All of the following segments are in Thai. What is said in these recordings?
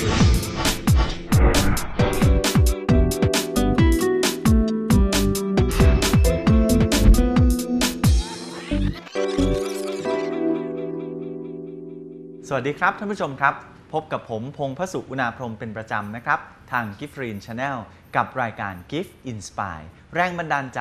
สวัสดีครับท่านผู้ชมครับ พบกับผมพงพสุอุณาพรหมเป็นประจำนะครับ ทาง Gift r e e n Channel กับรายการ Gift Inspire แรงบันดาลใจ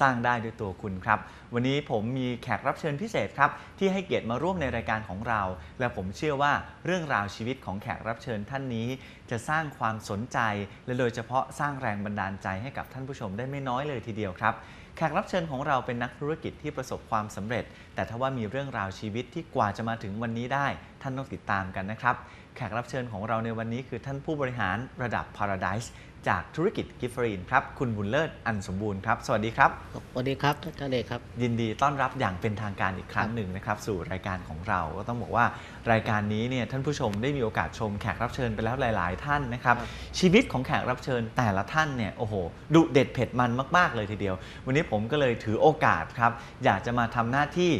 สร้างได้ด้วยตัวคุณครับ วันนี้ผมมีแขกรับเชิญพิเศษครับที่ให้เกียรติมาร่วมในรายการของเรา และผมเชื่อว่าเรื่องราวชีวิตของแขกรับเชิญท่านนี้ จะสร้างความสนใจ และโดยเฉพาะสร้างแรงบันดาลใจให้กับท่านผู้ชมได้ไม่น้อยเลยทีเดียวครับแขกรับเชิญของเราเป็นนักธุรกิจที่ประสบความสำเร็จ แต่ถ้าว่ามีเรื่องราวชีวิตที่กว่าจะมาถึงวันนี้ได้ ท่านต้องติดตามกันนะครับ แขกรับเชิญของเราในวันนี้คือท่านผู้บริหารระดับ Paradise จากธุรกิจกิฟฟรีนครับ คุณบุญเลิศอันสมบูรณ์ครับ สวัสดีครับ สวัสดีครับท่านเอกครับ ยินดีต้อนรับอย่างเป็นทางการอีกครั้งหนึ่งนะครับ สู่รายการของเราก็ต้องบอกว่ารายการนี้เนี่ยท่านผู้ชมได้มีโอกาสชมแขกรับเชิญไปแล้วหลาย ๆ ท่านนะครับครับชีวิตของแขกรับเชิญแต่ละท่านเนี่ยโอ้โหดุเด็ดเผ็ดมันมาก ๆ เลยทีเดียว วันนี้ผมก็เลยถือโอกาสครับ อยากจะมาทำหน้าที่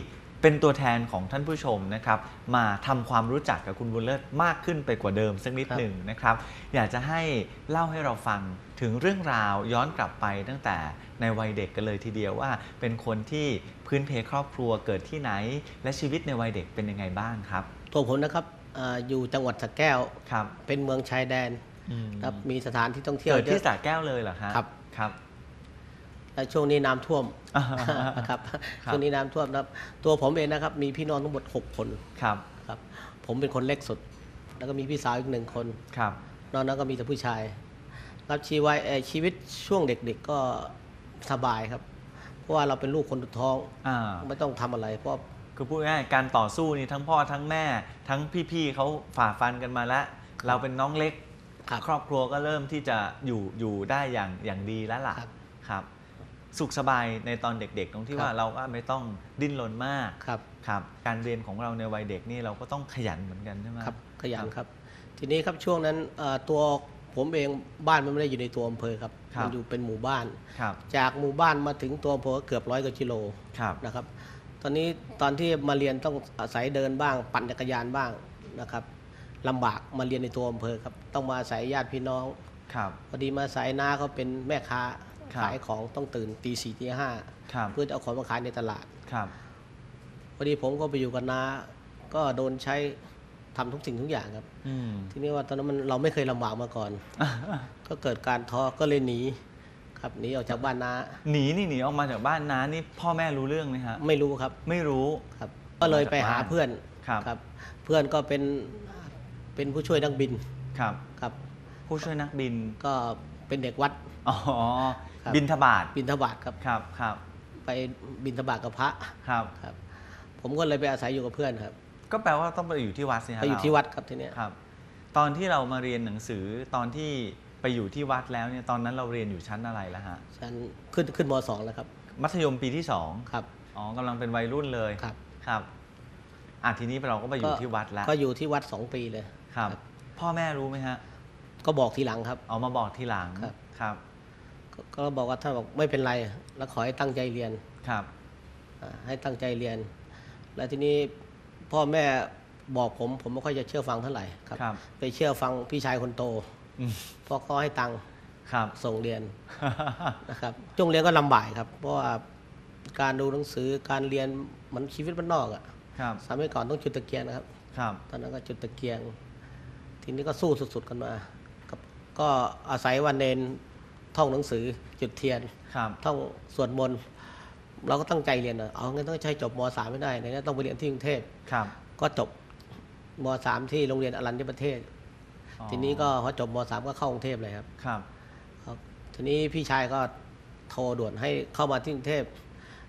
เป็นตัวแทนของท่านผู้ชมนะครับมาทำความรู้จักกับคุณบุญเลิศมากขึ้นไปกว่าเดิมสักนิดครับหนึ่งนะครับ อยากจะให้เล่าให้เราฟังถึงเรื่องราวย้อนกลับไปตั้งแต่ในวัยเด็กกันเลยทีเดียวว่า เป็นคนที่พื้นเพครอบครัวเกิดที่ไหน และชีวิตในวัยเด็กเป็นยังไงบ้างครับตัวผมนะครับอาอยู่จังหวัดสระแก้ว ครับเป็นเมืองชายแดนอืมครับมีสถานที่ท่องเที่ยวเกิดเยที่อะ สระแก้วเลยเหรอฮะครับ ครับและ ช่วงนี้น้ำท่วมอ่านะครับครับช่วงนี้น้ำท่วมนะครับ ตัวผมเองนะครับ มีพี่น้องทั้งหมด 6 คนครับครับ ผมเป็นคนเล็กสุด แล้วก็มีพี่สาวอีกหนึ่งคนครับ นอกนั้นก็มีแต่ผู้ชายรับชีวิตเอ่อชีวิตช่วงเด็ก ๆก็สบายครับ เพราะว่าเราเป็นลูกคนสุดท้องอ่าไม่ต้องทำอะไร เพราะคือพูดง่ายๆการต่อสู้นี่ทั้งพ่อทั้งแม่ ทั้งพี่ๆเขาฝ่าฟันกันมาแล้ว เราเป็นน้องเล็กครับครอบครัวก็เริ่มที่จะอยู่อยู่ได้อย่างอย่างดีแล้วล่ะครับครับ สุขสบายในตอนเด็กๆ ตรงที่ครับว่าเราก็ไม่ต้องดิ้นรนมากครับครับ การเรียนของเราในวัยเด็กนี่เราก็ต้องขยันเหมือนกันใช่ไหมครับขยันครับ ทีนี้ครับช่วงนั้นเอ่อตัวผมเองบ้านมันไม่ได้อยู่ในตัวอำเภอครับครับมันอยู่เป็นหมู่บ้านครับจากหมู่บ้านมาถึงตัวอำเภอก็เกือบร้อยกว่ากิโลครับนะครับ ตอนนี้ตอนที่มาเรียนต้องอาศัยเดินบ้าง ปั่นจักรยานบ้างนะครับลำบากมาเรียนในตัวอำเภอครับ ต้องมาอาศัยญาติพี่น้องครับพอดีมาอาศัยน้าเขาเป็นแม่ค้าครับ ขายของต้องตื่นตีสี่ตีห้าครับเพื่อจะเอาของมาขายในตลาดครับพอดีผมก็ไปอยู่กับน้าก็โดนใช้ทำทุกสิ่งทุกอย่างครับอืมทีนี้ว่าตอนนั้นมันเราไม่เคยลำบากมาก่อน ก็เกิดการท้อก็เลยหนีครับหนีออกจากบ้านน้าหนีนี่หนีออกมาจากบ้านน้านี่พ่อแม่รู้เรื่องไหมฮะไม่รู้ครับ ไม่รู้ครับ ก็เลยไปหาเพื่อนครับเพื่อนก็เป็นเป็นผู้ช่วยนักบินครับครับ ผู้ช่วยนักบินก็เป็นเด็กวัดอ๋อ ครับ บินทบาทบินทบาทครับ ครับครับไปบินทบาทกับพระครับ ครับ ผมก็เลยไปอาศัยอยู่กับเพื่อนครับก็แปลว่าต้องไปอยู่ที่วัดสิฮะไปอยู่เราที่วัดครับทีเนี้ยครับ ตอนที่เรามาเรียนหนังสือตอนที่ไปอยู่ที่วัดแล้วเนี่ยตอนนั้นเราเรียนอยู่ชั้นอะไรแล้วฮะฉันขึ้นขึ้นมสองแล้วครับ มัธยมปีที่สองครับ อ๋อกำลังเป็นวัยรุ่นเลยครับ ครับอะทีนี้เราก็ไปอยู่ที่วัดแล้วก็อยู่ที่วัดสองปีเลยครับ พ่อแม่รู้ไหมฮะ ก็บอกทีหลังครับ เอามาบอกทีหลังครับ ครับ ก็ก็บอกว่าท่านบอกไม่เป็นไร แล้วขอให้ตั้งใจเรียนครับอ่าให้ตั้งใจเรียน แล้วทีนี้พ่อแม่บอกผม ผมไม่ค่อยจะเชื่อฟังเท่าไหร่ครับครับไปเชื่อฟังพี่ชายคนโตอืมเพราะเขาให้ตังค์ครับส่งเรียนนะครับช่วงเรียนก็ลำบากครับ เพราะว่าการดูหนังสือการเรียนเหมันชีวิตบ้านนอกอะครับสมัยก่อนต้องจุดตะเกียงนะครับครับ ตอนนั้นก็จุดตะเกียง ทีนี้ก็สู้สุดๆกันมาครับก็อาศัยวันเนน ท่องหนังสือจุดเทียนครับท่องสวดมนต์เราก็ตั้งใจเรียนนะเอางั้นต้องใช้จบมสามไม่ได้ในนี้ต้องไปเรียนที่กรุงเทพครับก็จบมสามที่โรงเรียนอรัญญประเทศอ๋อทีนี้ก็พอจบมสามก็เข้ากรุงเทพเลยครับครับครับทีนี้พี่ชายก็โทรด่วนให้เข้ามาที่กรุงเทพ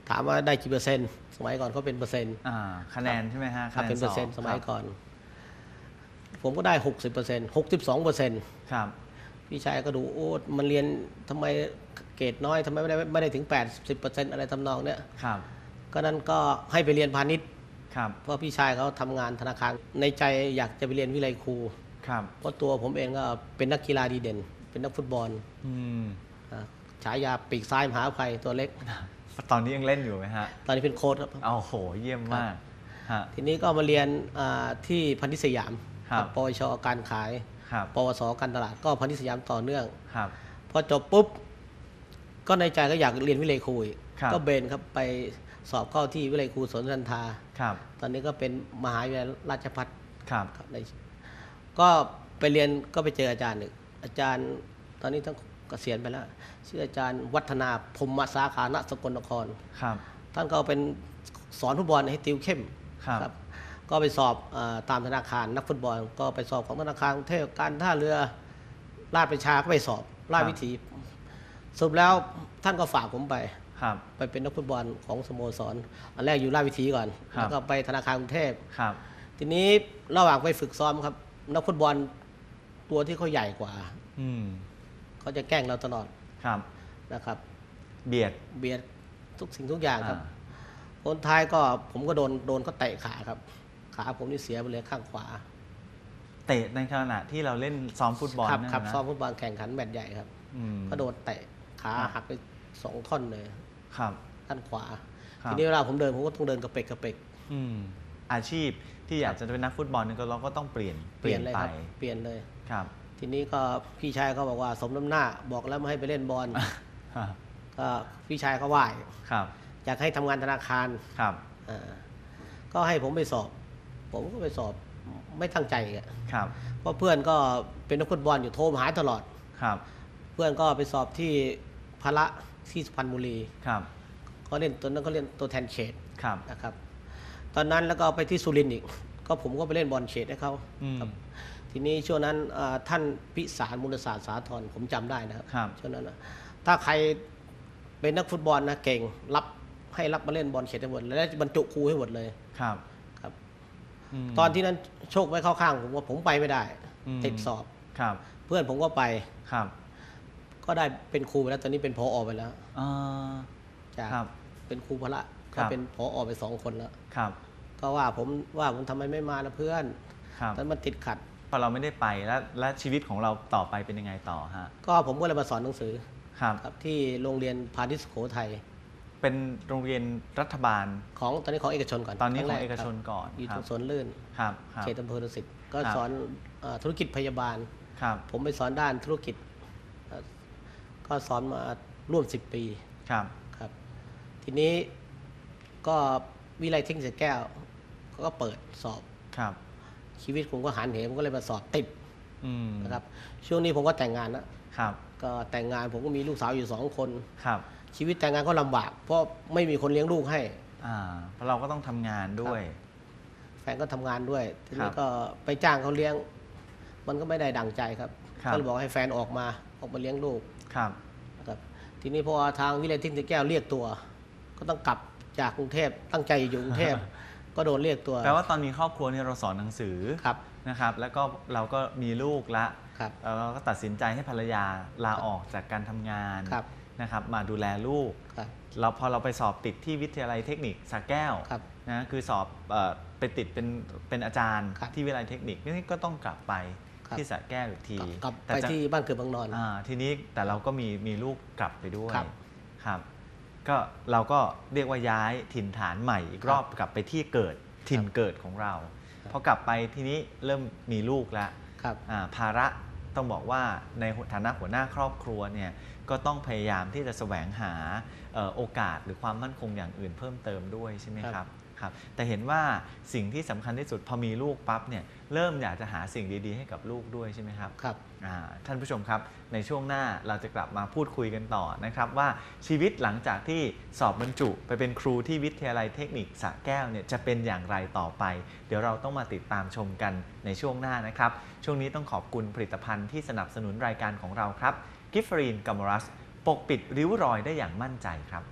ถามว่าได้กี่เปอร์เซ็นต์ สมัยก่อนเขาเป็นเปอร์เซ็นต์อ่าคะแนนใช่ไหมฮะครับคะแเป็นเปอร์เซ็นต์บสมัยครับก่อน ผมก็ได้หกสิบเปอร์เซ็นต์หกสิบสองเปอร์เซ็นต์ครับ พี่ชายก็ดูโอ้มันเรียนทำไมเกรดน้อยทำไมไม่ได้ไม่ได้ถึง 80%อะไรทำนองเนี้ยครับก็นั้นก็ให้ไปเรียนพาณิชย์ครับเพราะพี่ชายเขาทำงานธนาคารในใจอยากจะไปเรียนวิไลครูครับเพราะตัวผมเองก็เป็นนักกีฬาดีเด่น เป็นนักฟุตบอลอืมอ่าฉายาปีกซ้ายมหาภัยตัวเล็ก ตอนนี้ยังเล่นอยู่ไหมฮะ ตอนนี้เป็นโค้ชครับเอาโหเยี่ยมมากฮะทีนี้ก็มาเรียนอ่าที่พันธิสยามครับปวชการขายครับ ปวสการตลาดก็พันธิสยามต่อเนื่องครับพอจบปุ๊บ ก็ในใจก็อยากเรียนวิเลยครูอีกครับก็เบนครับไปสอบเข้าที่วิเลยครูสวนนันทาครับ ตอนนี้ก็เป็นมหาวิทยาลัยราชภัฏครับครับในก็ไปเรียนก็ไปเจออาจารย์หนึ่งอาจารย์ตอนนี้ต้องเกษียณไปแล้วชื่ออาจารย์วัฒนาพรหมสาขาณสกลนครครับ ท่านก็เป็นสอนฟุตบอลให้ติวเข้มครับ ก็ไปสอบเออตามธนาคารนักฟุตบอล ก็ไปสอบของธนาคารกรุงเทพการท่าเรือราชประชาก็ไปสอบราชวิถีสรุปแล้วท่านก็ฝากผมไปครับไปเป็นนักฟุตบอลของสโมสรอันแรกอยู่ราชวิถีก่อนครับแล้วก็ไปธนาคารกรุงเทพครับ ทีนี้ระหว่างไปฝึกซ้อมครับ นักฟุตบอลตัวที่เขาใหญ่กว่า อืมเขาจะแกล้งเราตลอดครับนะครับ เบียดเบียดทุกสิ่งทุกอย่างครับอ่าคนท้ายก็ผมก็โดนโดนเขาเตะขาครับ ขาผมนี่เสียไปเลยข้างขวา เตะในขณะที่เราเล่นซ้อมฟุตบอลครับนั่นครับนะซ้อมฟุตบอลแข่งขันแมตช์ใหญ่ครับอืมก็โดนเตะขาครับหักไปสองท่อนเลยครับ ด้านขวา ครับ ทีนี้เวลาผมเดินผมก็ต้องเดินกระเปกกระเปกอืมอาชีพที่อยากจะเป็นนักฟุตบอลเนี่ยก็เราก็ต้องเปลี่ยนเปลี่ยนเลยไปครับเปลี่ยนเลย ครับ ทีนี้ก็พี่ชายเขาบอกว่าสมน้ำหน้าบอกแล้วไม่ให้ไปเล่นบอลครับก็พี่ชายเขาไหว้ครับอยากให้ทำงานธนาคารครับ อ่าก็ให้ผมไปสอบ ผมก็ไปสอบไม่ตั้งใจอะครับ เพราะเพื่อนก็เป็นนักฟุตบอลอยู่โทรมาหาตลอดครับ เพื่อนก็ไปสอบที่พระที่สุพรรณบุรีครับเขาเล่นตัวนั้นเขาเล่นตัวแทนเขตครับนะครับ ตอนนั้นแล้วก็ไปที่สุรินทร์อีก ก็ผมก็ไปเล่นบอลเขตให้เขาอืมครับทีนี้ช่วงนั้นอ่าท่านพิสารมูลศาสตร์สาธรผมจำได้นะครับครับช่วงนั้นนะถ้าใครเป็นนักฟุตบอลนะเก่งรับให้รับมาเล่นบอลเขตให้หมดแล้วบรรจุครูให้หมดเลยครับครับม ตอนที่นั้นโชคไว้เข้าข้างผมว่าผมไปไม่ได้อืมติดสอบครับ เพื่อนผมก็ไปครับ ก็ได้เป็นครูไปแล้วตอนนี้เป็นพออไปแล้วอ่าจากครับเป็นครูพละครัก็บเป็นพออไปสองคนแล้วครับ ก็ว่าผมว่าผมทำไมไม่มานะเพื่อนครับตอนมันติดขัดพอเราไม่ได้ไปแล้วและชีวิตของเราต่อไปเป็นยังไงต่อฮะก็ผมก็เลยมาสอนหนังสือครับครับที่โรงเรียนพาณิชย์สุโขทัย เป็นโรงเรียนรัฐบาล ของตอนนี้ของเอกชนก่อนตอนนี้ครั้ของแรเอกชนครับก่อนอยู่ครัตรบงสวนลื่นครับครับเขตอำเภอดุสิตก็ครับสอนเอ่อธุรกิจพยาบาลครับผมไปสอนด้านธุรกิจเอ่อก็สอนมาร่วม10ปีครับครับ ทีนี้ก็วิไลเทคนิคสระแก้วเขาก็เปิดสอบครับ ชีวิตผมก็หันเหผมก็เลยมาสอบติดอืมนะครับ ช่วงนี้ผมก็แต่งงานแล้วครับ ก็แต่งงานผมก็มีลูกสาวอยู่สองคนครับ ชีวิตแต่งงานก็ลำบาก เพราะไม่มีคนเลี้ยงลูกให้ อ่าเพราะเราก็ต้องทำงานด้วย แฟนก็ทำงานด้วย ทีครันี้บก็ไปจ้างเขาเลี้ยง มันก็ไม่ได้ดังใจครับ ครับ ก็เลยบอกให้แฟนออกมาออกมาเลี้ยงลูกครับ นะครับ ทีนี้พอทางวิเลยทิ้งตะแก้วเรียกตัว ก็ต้องกลับจากกรุงเทพตั้งใจอยู่กรุงเทพ ก็โดนเรียกตัวแปลว่าตอนมีครอบครัวเนี่ยเราสอนหนังสือครับนะครับ แล้วก็เราก็มีลูกละครับ แล้วเราก็ตัดสินใจให้ภรรยาลาออกจากการทำงาน ครับ นะครับมาดูแลลูกครับเราพอเราไปสอบติดที่วิทยาลัยเทคนิคสระแก้วครับ นะคือสอบเออไปติดเป็นเป็นอาจารย์ครับที่วิทยาลัยเทคนิคนี่ก็ต้องกลับไปครับ ที่สระแก้วอีกทีกลับแต่ไปจะ ที่บ้านเกิดบางนอน อ่าทีนี้แต่เราก็มีมีลูกกลับไปด้วยครับครับก็เราก็เรียกว่าย้ายถิ่นฐานใหม่อีกรอบกลับไปที่เกิดถิ่นเกิดของเราพอกลับไปทีนี้เริ่มมีลูกแล้วครับ อ่าภาระ ต้องบอกว่าในฐานะหัวหน้าครอบครัวเนี่ยก็ต้องพยายามที่จะแสวงหาโอกาสหรือความมั่นคงอย่างอื่นเพิ่มเติมด้วยใช่ไหมครับ ครับแต่เห็นว่าสิ่งที่สำคัญที่สุดพอมีลูกปั๊บเนี่ยเริ่มอยากจะหาสิ่งดีๆ ให้กับลูกด้วยใช่ไหมครับครับอ่าท่านผู้ชมครับในช่วงหน้าเราจะกลับมาพูดคุยกันต่อนะครับว่าชีวิตหลังจากที่สอบบรรจุไปเป็นครูที่วิทยาลัยเทคนิคสระแก้วเนี่ยจะเป็นอย่างไรต่อไป เดี๋ยวเราต้องมาติดตามชมกันในช่วงหน้านะครับ ช่วงนี้ต้องขอบคุณผลิตภัณฑ์ที่สนับสนุนรายการของเราครับกิฟฟรีนกัมรัสปกปิดริ้วรอยได้อย่างมั่นใจครับ